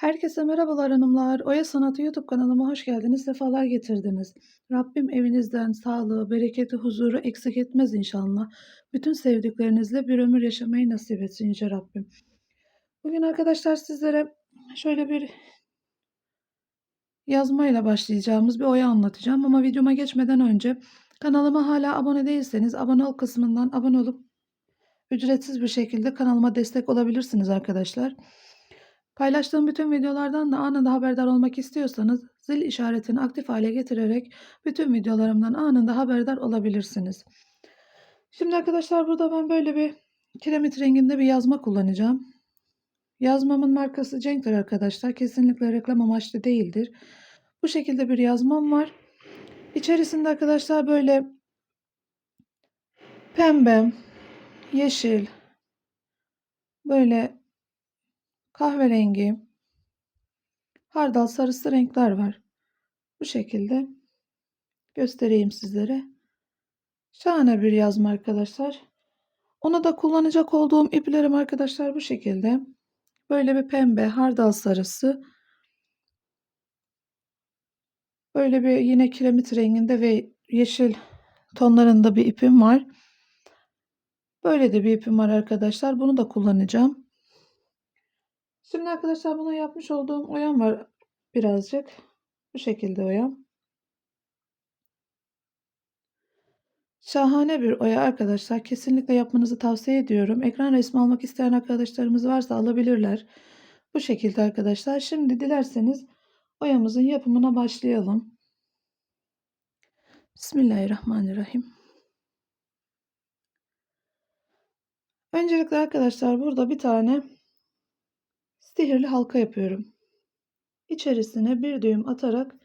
Herkese merhabalar hanımlar. Oya Sanatı YouTube kanalıma hoş geldiniz, sefalar getirdiniz. Rabbim evinizden sağlığı, bereketi, huzuru eksik etmez inşallah. Bütün sevdiklerinizle bir ömür yaşamayı nasip etsin Yüce Rabbim. Bugün arkadaşlar sizlere şöyle bir yazmayla başlayacağımız bir oya anlatacağım. Ama videoma geçmeden önce kanalıma hala abone değilseniz abone ol kısmından abone olup ücretsiz bir şekilde kanalıma destek olabilirsiniz arkadaşlar. Paylaştığım bütün videolardan da anında haberdar olmak istiyorsanız zil işaretini aktif hale getirerek bütün videolarımdan anında haberdar olabilirsiniz. Şimdi arkadaşlar burada ben böyle bir kiremit renginde bir yazma kullanacağım. Yazmamın markası Cenk'tir arkadaşlar. Kesinlikle reklam amaçlı değildir. Bu şekilde bir yazmam var. İçerisinde arkadaşlar böyle pembe, yeşil, böyle kahverengi, hardal sarısı renkler var. Bu şekilde göstereyim sizlere. Şahane bir yazma arkadaşlar. Onu da kullanacak olduğum iplerim arkadaşlar bu şekilde. Böyle bir pembe, hardal sarısı. Böyle bir yine kiremit renginde ve yeşil tonlarında bir ipim var. Böyle de bir ipim var arkadaşlar. Bunu da kullanacağım. Şimdi arkadaşlar buna yapmış olduğum oyam var birazcık. Bu şekilde oyam. Şahane bir oya arkadaşlar. Kesinlikle yapmanızı tavsiye ediyorum. Ekran resmi almak isteyen arkadaşlarımız varsa alabilirler. Bu şekilde arkadaşlar. Şimdi dilerseniz oyamızın yapımına başlayalım. Bismillahirrahmanirrahim. Öncelikle arkadaşlar burada bir tane sihirli halka yapıyorum. İçerisine bir düğüm atarak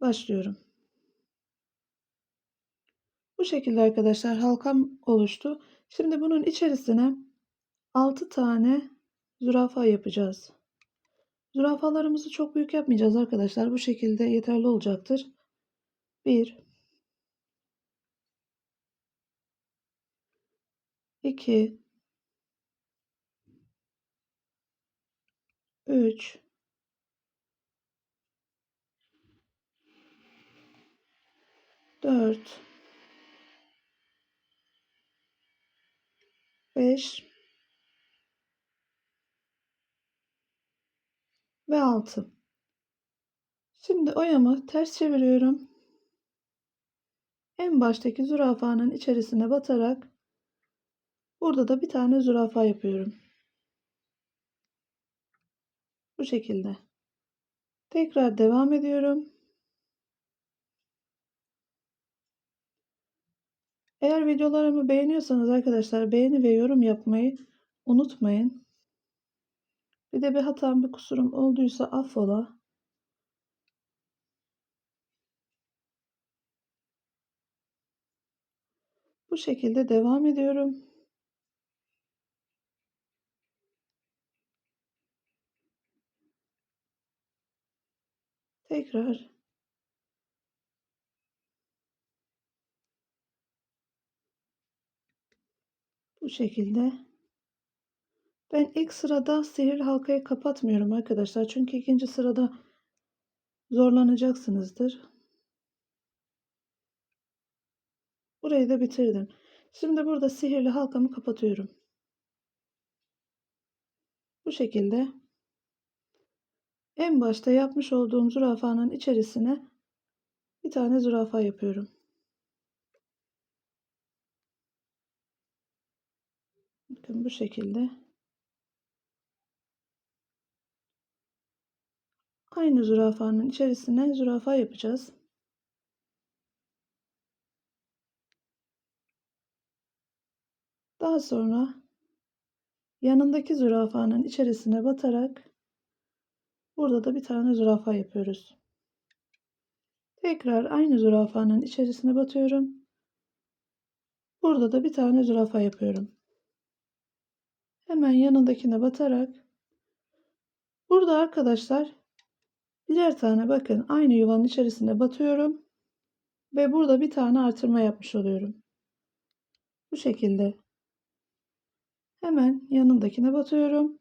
başlıyorum. Bu şekilde arkadaşlar halkam oluştu. Şimdi bunun içerisine 6 tane zürafa yapacağız. Zürafalarımızı çok büyük yapmayacağız arkadaşlar. Bu şekilde yeterli olacaktır. 1 2 3 4 5 ve 6 Şimdi oyamı ters çeviriyorum. En baştaki zürafanın içerisine batarak burada da bir tane zürafa yapıyorum. Bu şekilde. Tekrar devam ediyorum. Eğer videolarımı beğeniyorsanız arkadaşlar beğeni ve yorum yapmayı unutmayın. Bir de bir hatam bir kusurum olduysa affola. Bu şekilde devam ediyorum. Tekrar bu şekilde. Ben ilk sırada sihirli halkayı kapatmıyorum arkadaşlar. Çünkü ikinci sırada zorlanacaksınızdır. Burayı da bitirdim. Şimdi burada sihirli halkamı kapatıyorum. Bu şekilde en başta yapmış olduğum zürafanın içerisine bir tane zürafa yapıyorum. Bakın bu şekilde. Aynı zürafanın içerisine zürafa yapacağız. Daha sonra yanındaki zürafanın içerisine batarak burada da bir tane zürafa yapıyoruz. Tekrar aynı zürafanın içerisine batıyorum. Burada da bir tane zürafa yapıyorum. Hemen yanındakine batarak burada arkadaşlar birer tane bakın aynı yuvanın içerisine batıyorum ve burada bir tane artırma yapmış oluyorum. Bu şekilde hemen yanındakine batıyorum.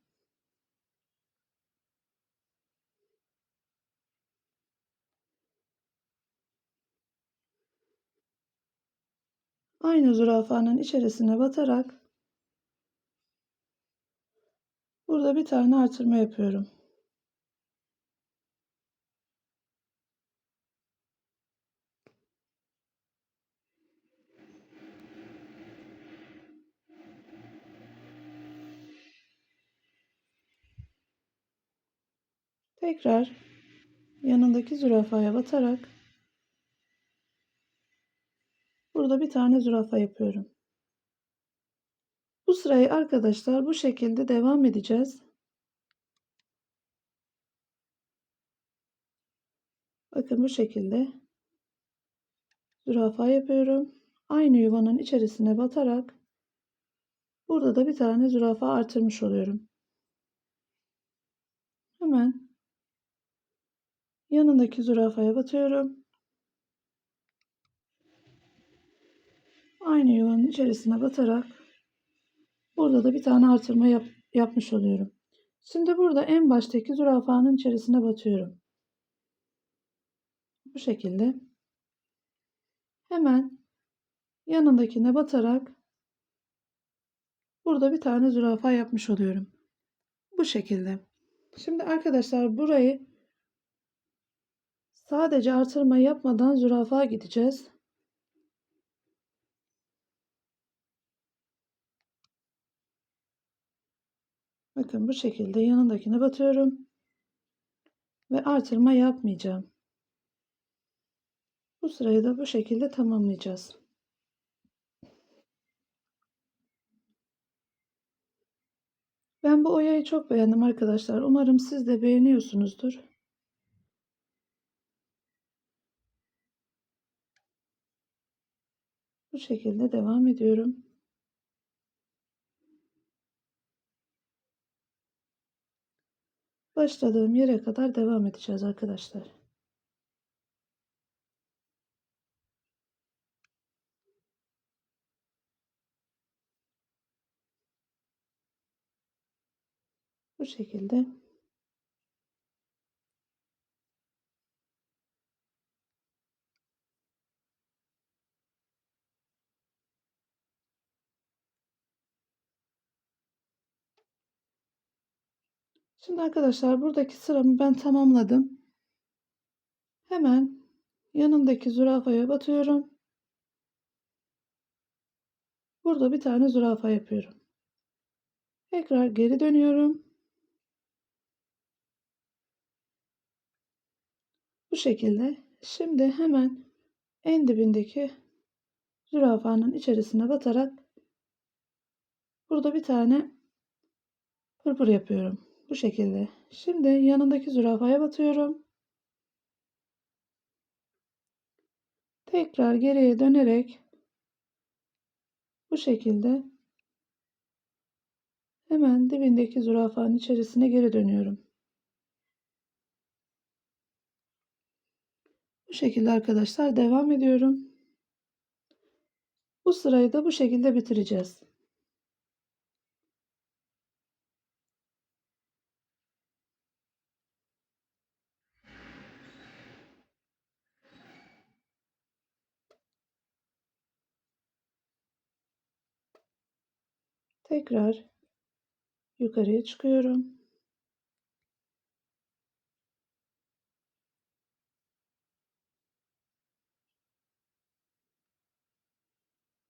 Aynı zürafanın içerisine batarak burada bir tane artırma yapıyorum. Tekrar yanındaki zürafaya batarak burada bir tane zürafa yapıyorum. Bu sırayı arkadaşlar bu şekilde devam edeceğiz. Bakın bu şekilde zürafa yapıyorum. Aynı yuvanın içerisine batarak burada da bir tane zürafa artırmış oluyorum. Hemen yanındaki zürafaya batıyorum. Aynı yuvanın içerisine batarak burada da bir tane artırma yap, yapmış oluyorum. Şimdi burada en baştaki zürafanın içerisine batıyorum. Bu şekilde. Hemen yanındakine batarak burada bir tane zürafa yapmış oluyorum. Bu şekilde. Şimdi arkadaşlar burayı sadece artırma yapmadan zürafa gideceğiz. Bakın bu şekilde yanındakine batıyorum. Ve artırma yapmayacağım. Bu sırayı da bu şekilde tamamlayacağız. Ben bu oyayı çok beğendim arkadaşlar. Umarım siz de beğeniyorsunuzdur. Bu şekilde devam ediyorum. Başladığım yere kadar devam edeceğiz arkadaşlar. Bu şekilde Şimdi arkadaşlar buradaki sıramı ben tamamladım. Hemen yanındaki zürafaya batıyorum. Burada bir tane zürafa yapıyorum. Tekrar geri dönüyorum. Bu şekilde. Şimdi hemen en dibindeki zürafanın içerisine batarak burada bir tane pırpır yapıyorum. Bu şekilde. Şimdi yanındaki zürafaya batıyorum. Tekrar geriye dönerek bu şekilde hemen dibindeki zürafanın içerisine geri dönüyorum. Bu şekilde arkadaşlar devam ediyorum. Bu sırayı da bu şekilde bitireceğiz. Tekrar yukarıya çıkıyorum.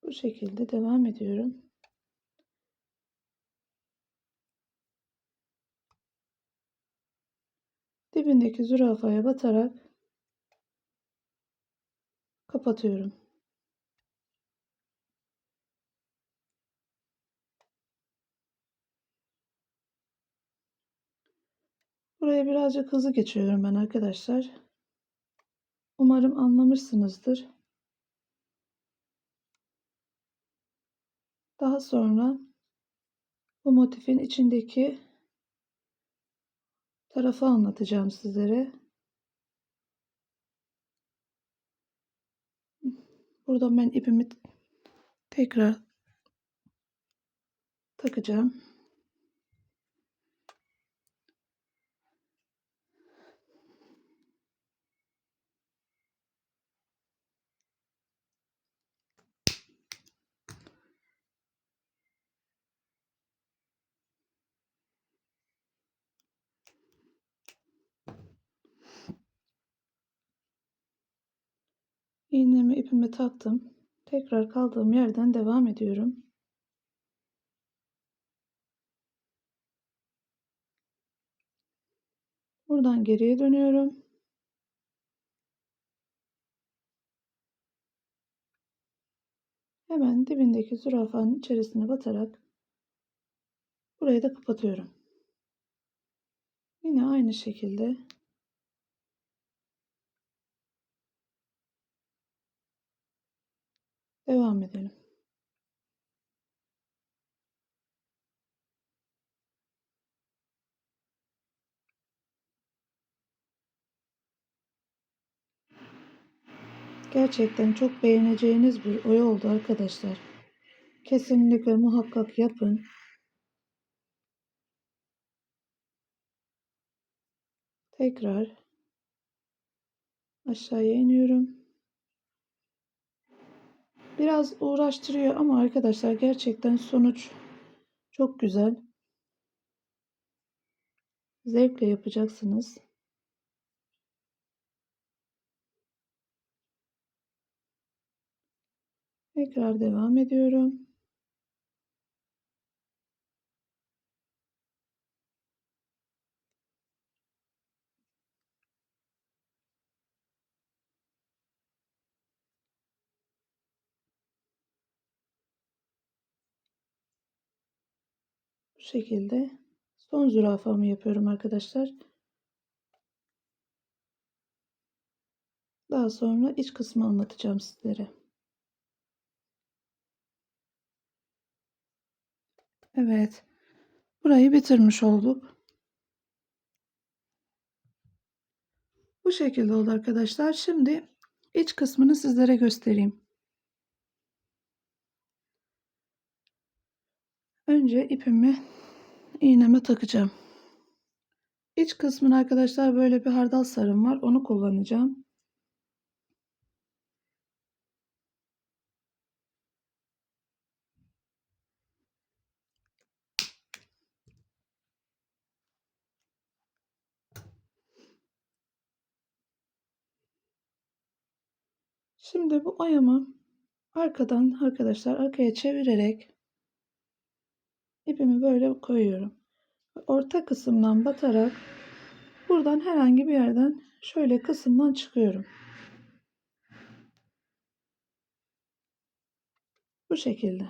Bu şekilde devam ediyorum. Dibindeki zürafaya batarak kapatıyorum. Buraya birazcık hızlı geçiyorum ben arkadaşlar. Umarım anlamışsınızdır. Daha sonra bu motifin içindeki tarafı anlatacağım sizlere. Buradan ben ipimi tekrar takacağım. İğnemi ipime taktım. Tekrar kaldığım yerden devam ediyorum. Buradan geriye dönüyorum. Hemen dibindeki zürafanın içerisine batarak burayı da kapatıyorum. Yine aynı şekilde devam edelim. Gerçekten çok beğeneceğiniz bir oya oldu arkadaşlar. Kesinlikle muhakkak yapın. Tekrar aşağıya iniyorum. Biraz uğraştırıyor ama arkadaşlar gerçekten sonuç çok güzel. Zevkle yapacaksınız. Tekrar devam ediyorum. Bu şekilde son zürafamı yapıyorum arkadaşlar. Daha sonra iç kısmı anlatacağım sizlere. Evet. Burayı bitirmiş olduk. Bu şekilde oldu arkadaşlar. Şimdi iç kısmını sizlere göstereyim. Önce ipimi iğneme takacağım. İç kısmını arkadaşlar böyle bir hardal sarım var. Onu kullanacağım. Şimdi bu oyamı arkadan arkadaşlar arkaya çevirerek ipimi böyle koyuyorum. Orta kısımdan batarak buradan herhangi bir yerden şöyle kısımdan çıkıyorum. Bu şekilde.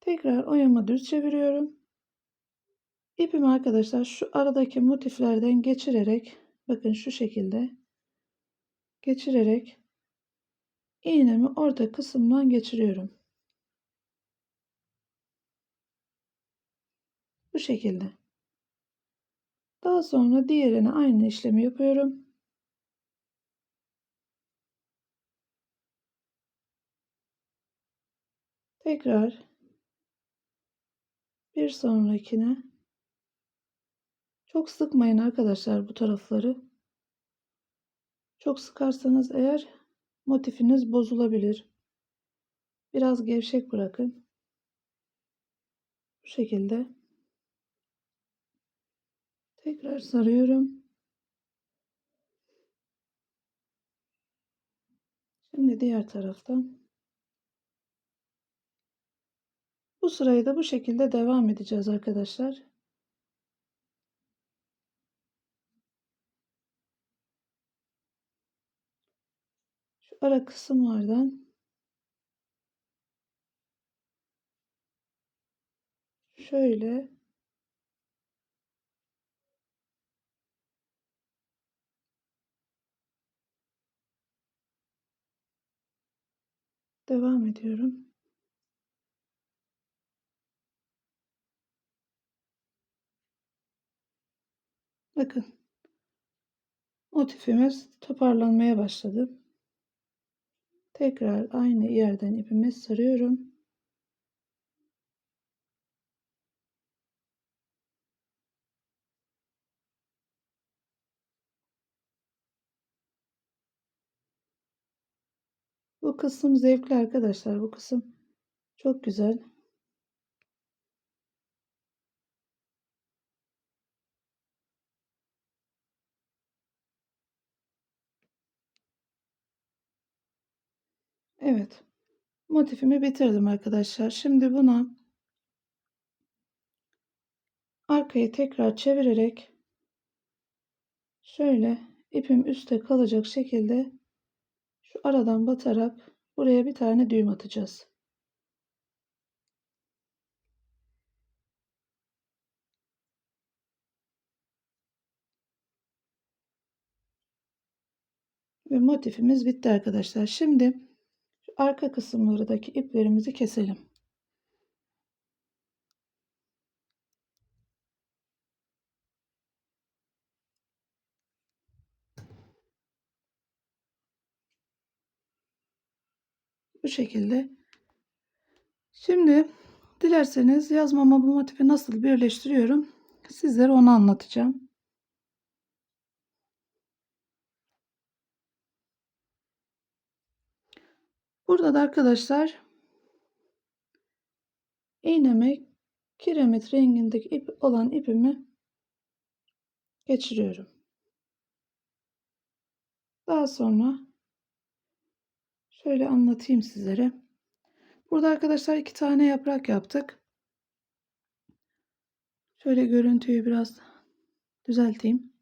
Tekrar oyamı düz çeviriyorum. İpimi arkadaşlar şu aradaki motiflerden geçirerek bakın şu şekilde geçirerek iğnemi orta kısımdan geçiriyorum. Bu şekilde. Daha sonra diğerine aynı işlemi yapıyorum. Tekrar bir sonrakine çok sıkmayın arkadaşlar bu tarafları. Çok sıkarsanız eğer motifiniz bozulabilir. Biraz gevşek bırakın. Bu şekilde. Tekrar sarıyorum. Şimdi diğer taraftan. Bu sırayı da bu şekilde devam edeceğiz arkadaşlar. Şu ara kısımlardan şöyle devam ediyorum. Bakın motifimiz toparlanmaya başladı. Tekrar aynı yerden ipimi sarıyorum. Bu kısım zevkli arkadaşlar. Bu kısım çok güzel. Evet. Motifimi bitirdim arkadaşlar. Şimdi buna arkayı tekrar çevirerek şöyle ipim üstte kalacak şekilde şu aradan batarak buraya bir tane düğüm atacağız. Ve motifimiz bitti arkadaşlar. Şimdi arka kısımlarındaki iplerimizi keselim. Bu şekilde. Şimdi dilerseniz yazmama bu motifi nasıl birleştiriyorum sizlere onu anlatacağım. Burada da arkadaşlar iğneme kiremit rengindeki ip olan ipimi geçiriyorum. Daha sonra şöyle anlatayım sizlere. Burada arkadaşlar iki tane yaprak yaptık. Şöyle görüntüyü biraz düzelteyim.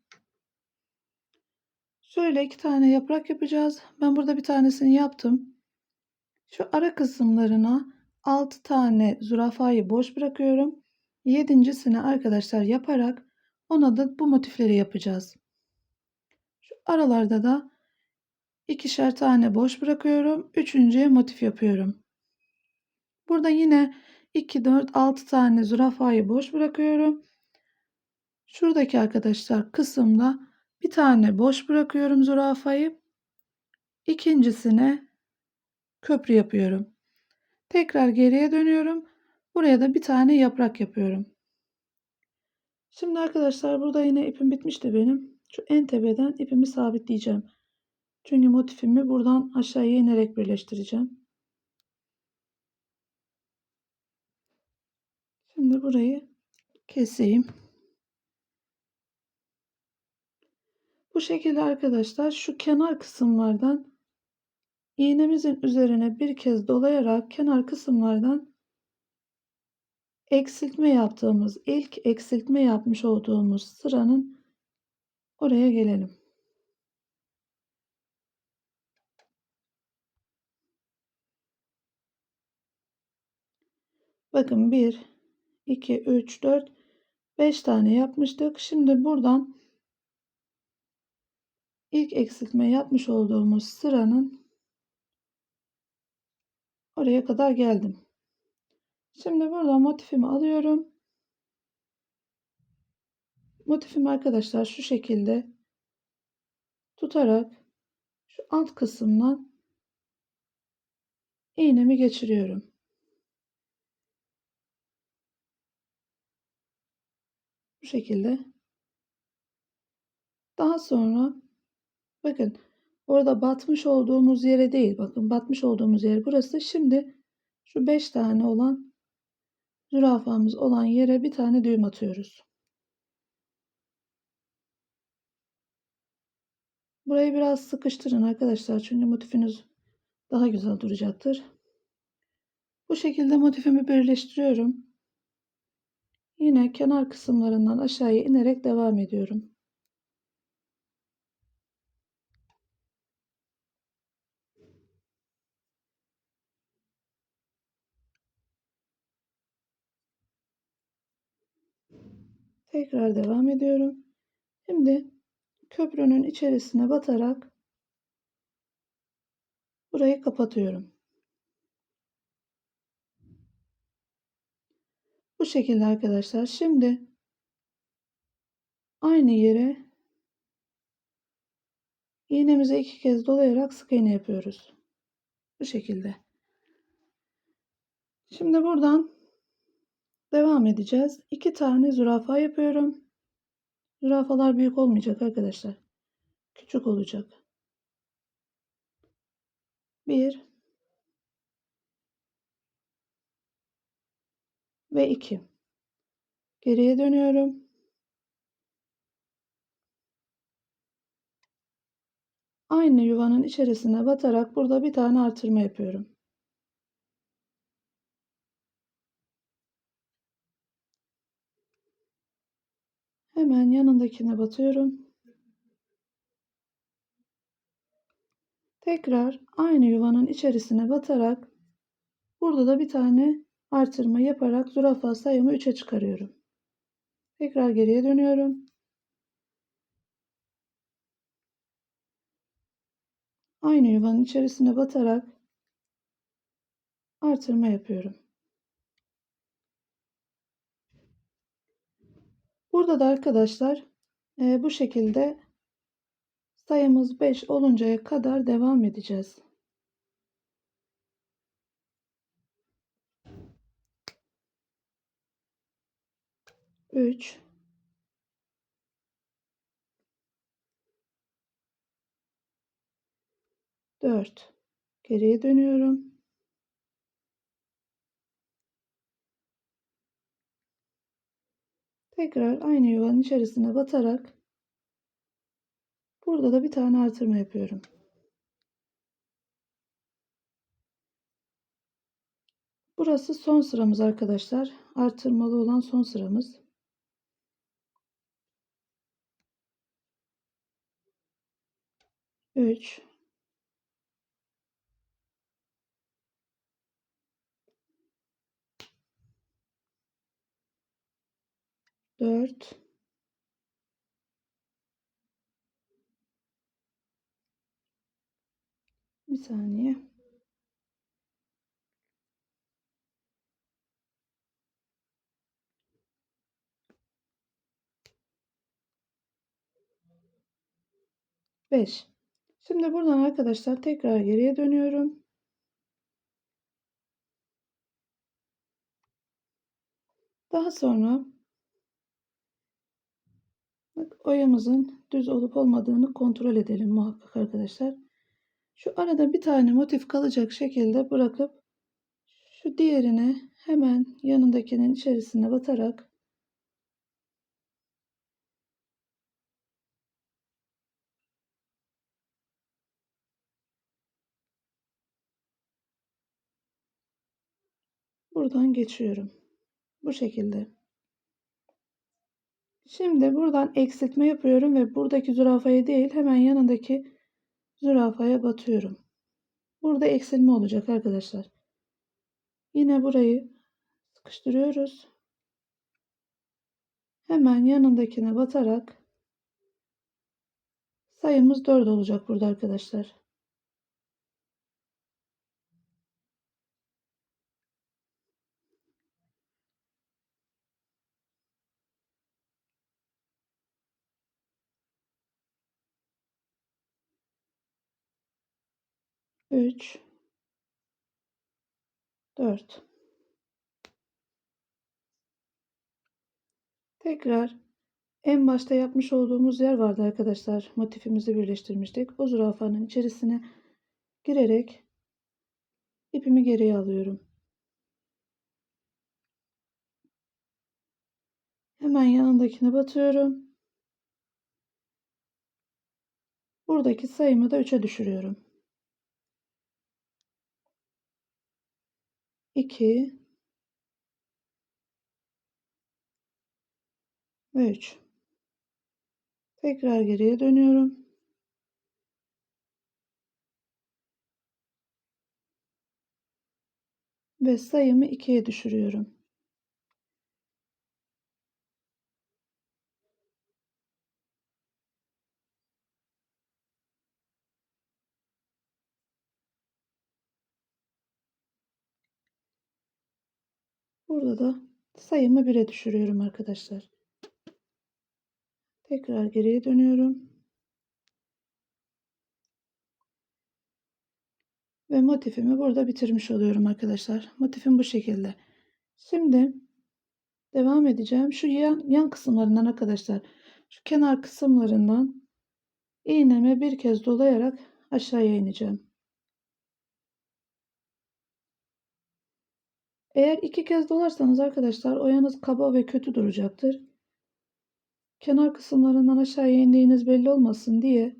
Şöyle iki tane yaprak yapacağız. Ben burada bir tanesini yaptım. Şu ara kısımlarına 6 tane zürafayı boş bırakıyorum. Yedincisini arkadaşlar yaparak ona da bu motifleri yapacağız. Şu aralarda da ikişer tane boş bırakıyorum. Üçüncüye motif yapıyorum. Burada yine 2, 4, 6 tane zürafayı boş bırakıyorum. Şuradaki arkadaşlar kısımda bir tane boş bırakıyorum zürafayı. İkincisine köprü yapıyorum. Tekrar geriye dönüyorum. Buraya da bir tane yaprak yapıyorum. Şimdi arkadaşlar burada yine ipim bitmişti benim. Şu en tepeden ipimi sabitleyeceğim. Çünkü motifimi buradan aşağıya inerek birleştireceğim. Şimdi burayı keseyim. Bu şekilde arkadaşlar şu kenar kısımlardan iğnemizin üzerine bir kez dolayarak kenar kısımlardan eksiltme yaptığımız ilk eksiltme yapmış olduğumuz sıranın oraya gelelim. Bakın 1 2 3 4 5 tane yapmıştık. Şimdi buradan ilk eksiltme yapmış olduğumuz sıranın oraya kadar geldim. Şimdi burada motifimi alıyorum. Motifimi arkadaşlar şu şekilde tutarak şu alt kısımdan iğnemi geçiriyorum. Şekilde. Daha sonra bakın orada batmış olduğumuz yere değil. Bakın batmış olduğumuz yer burası. Şimdi şu 5 tane olan zürafamız olan yere bir tane düğüm atıyoruz. Burayı biraz sıkıştırın arkadaşlar. Çünkü motifiniz daha güzel duracaktır. Bu şekilde motifimi birleştiriyorum. Yine kenar kısımlarından aşağıya inerek devam ediyorum. Tekrar devam ediyorum. Şimdi köprünün içerisine batarak burayı kapatıyorum. Bu şekilde arkadaşlar. Şimdi aynı yere iğnemizi iki kez dolayarak sık iğne yapıyoruz. Bu şekilde. Şimdi buradan devam edeceğiz. İki tane zürafa yapıyorum. Zürafalar büyük olmayacak arkadaşlar. Küçük olacak. Bir ve iki. Geriye dönüyorum. Aynı yuvanın içerisine batarak burada bir tane artırma yapıyorum. Hemen yanındakine batıyorum. Tekrar aynı yuvanın içerisine batarak burada da bir tane artırma yaparak zürafa sayımı 3'e çıkarıyorum. Tekrar geriye dönüyorum. Aynı yuvanın içerisine batarak artırma yapıyorum. Burada da arkadaşlar e, bu şekilde sayımız 5 oluncaya kadar devam edeceğiz. Üç, dört, geriye dönüyorum. Tekrar aynı yuvanın içerisine batarak burada da bir tane artırma yapıyorum. Burası son sıramız arkadaşlar. Artırmalı olan son sıramız. Üç, dört, bir saniye. Beş. Şimdi buradan arkadaşlar tekrar geriye dönüyorum. Daha sonra bak, oyamızın düz olup olmadığını kontrol edelim muhakkak arkadaşlar. Şu arada bir tane motif kalacak şekilde bırakıp şu diğerine hemen yanındakinin içerisine batarak buradan geçiyorum. Bu şekilde. Şimdi buradan eksiltme yapıyorum ve buradaki zürafaya değil hemen yanındaki zürafaya batıyorum. Burada eksilme olacak arkadaşlar. Yine burayı sıkıştırıyoruz. Hemen yanındakine batarak sayımız 4 olacak burada arkadaşlar. Üç, dört. Tekrar en başta yapmış olduğumuz yer vardı arkadaşlar. Motifimizi birleştirmiştik. O zürafanın içerisine girerek ipimi geriye alıyorum. Hemen yanındakine batıyorum. Buradaki sayımı da 3'e düşürüyorum. 2 ve 3. Tekrar geriye dönüyorum. Ve sayımı 2'ye düşürüyorum. Burada da sayımı 1'e düşürüyorum arkadaşlar. Tekrar geriye dönüyorum. Ve motifimi burada bitirmiş oluyorum arkadaşlar. Motifim bu şekilde. Şimdi devam edeceğim. Şu yan, yan kısımlarından arkadaşlar. Şu kenar kısımlarından iğneme bir kez dolayarak aşağıya ineceğim. Eğer iki kez dolarsanız arkadaşlar oyanız kaba ve kötü duracaktır. Kenar kısımlarından aşağıya indiğiniz belli olmasın diye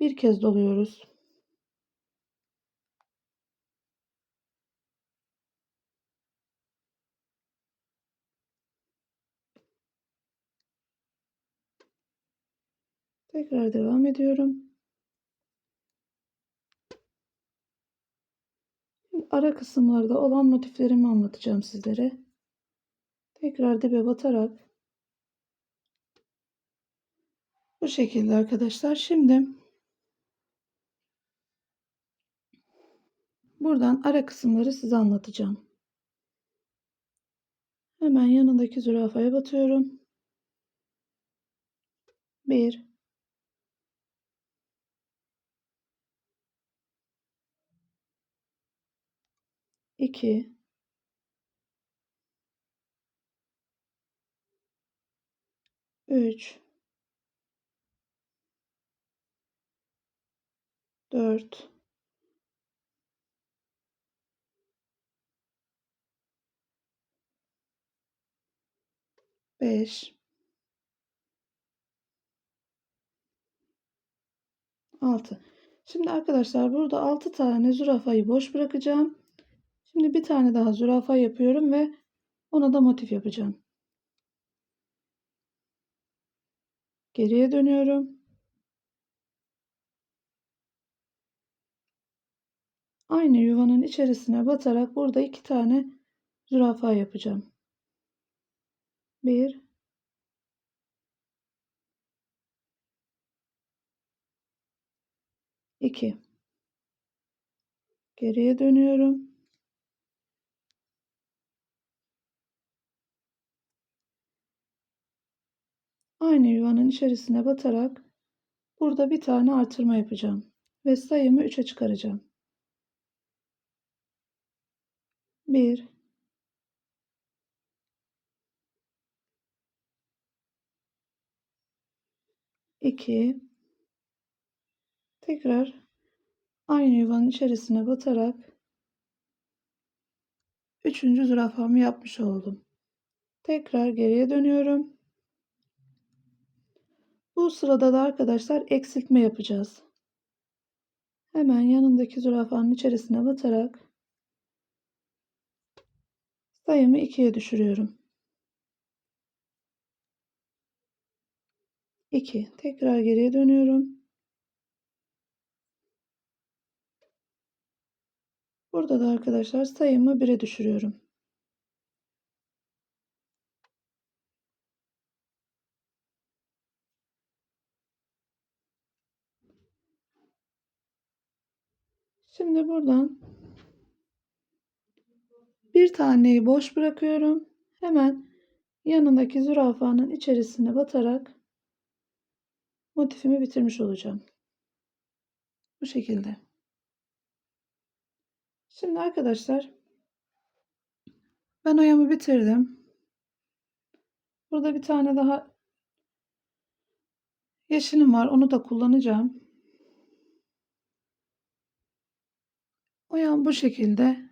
Bir kez doluyoruz. Tekrar devam ediyorum. Ara kısımlarda olan motiflerimi anlatacağım sizlere. Tekrar dibe batarak bu şekilde arkadaşlar. Şimdi buradan ara kısımları size anlatacağım. Hemen yanındaki zürafaya batıyorum. 1 2 3 4 5 6 Şimdi arkadaşlar burada 6 tane zürafayı boş bırakacağım. Şimdi bir tane daha zürafa yapıyorum ve ona da motif yapacağım. Geriye dönüyorum. Aynı yuvanın içerisine batarak burada iki tane zürafa yapacağım. Bir, iki. Geriye dönüyorum. Aynı yuvanın içerisine batarak burada bir tane artırma yapacağım ve sayımı 3'e çıkaracağım. 1 2 tekrar aynı yuvanın içerisine batarak üçüncü zürafamı yapmış oldum. Tekrar geriye dönüyorum. Bu sırada da arkadaşlar eksiltme yapacağız. Hemen yanındaki zürafanın içerisine batarak sayımı 2'ye düşürüyorum. 2. Tekrar geriye dönüyorum. Burada da arkadaşlar sayımı 1'e düşürüyorum. Şimdi buradan bir taneyi boş bırakıyorum. Hemen yanındaki zürafanın içerisine batarak motifimi bitirmiş olacağım. Bu şekilde. Şimdi arkadaşlar ben oyamı bitirdim. Burada bir tane daha yeşilim var. Onu da kullanacağım. Oyam bu şekilde.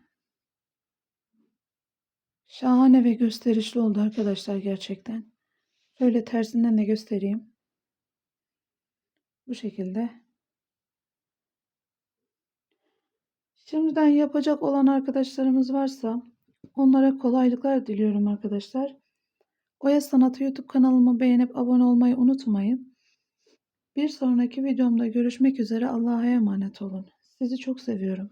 Şahane ve gösterişli oldu arkadaşlar gerçekten. Şöyle tersinden de göstereyim. Bu şekilde. Şimdiden yapacak olan arkadaşlarımız varsa onlara kolaylıklar diliyorum arkadaşlar. Oya Sanatı YouTube kanalımı beğenip abone olmayı unutmayın. Bir sonraki videomda görüşmek üzere. Allah'a emanet olun. Sizi çok seviyorum.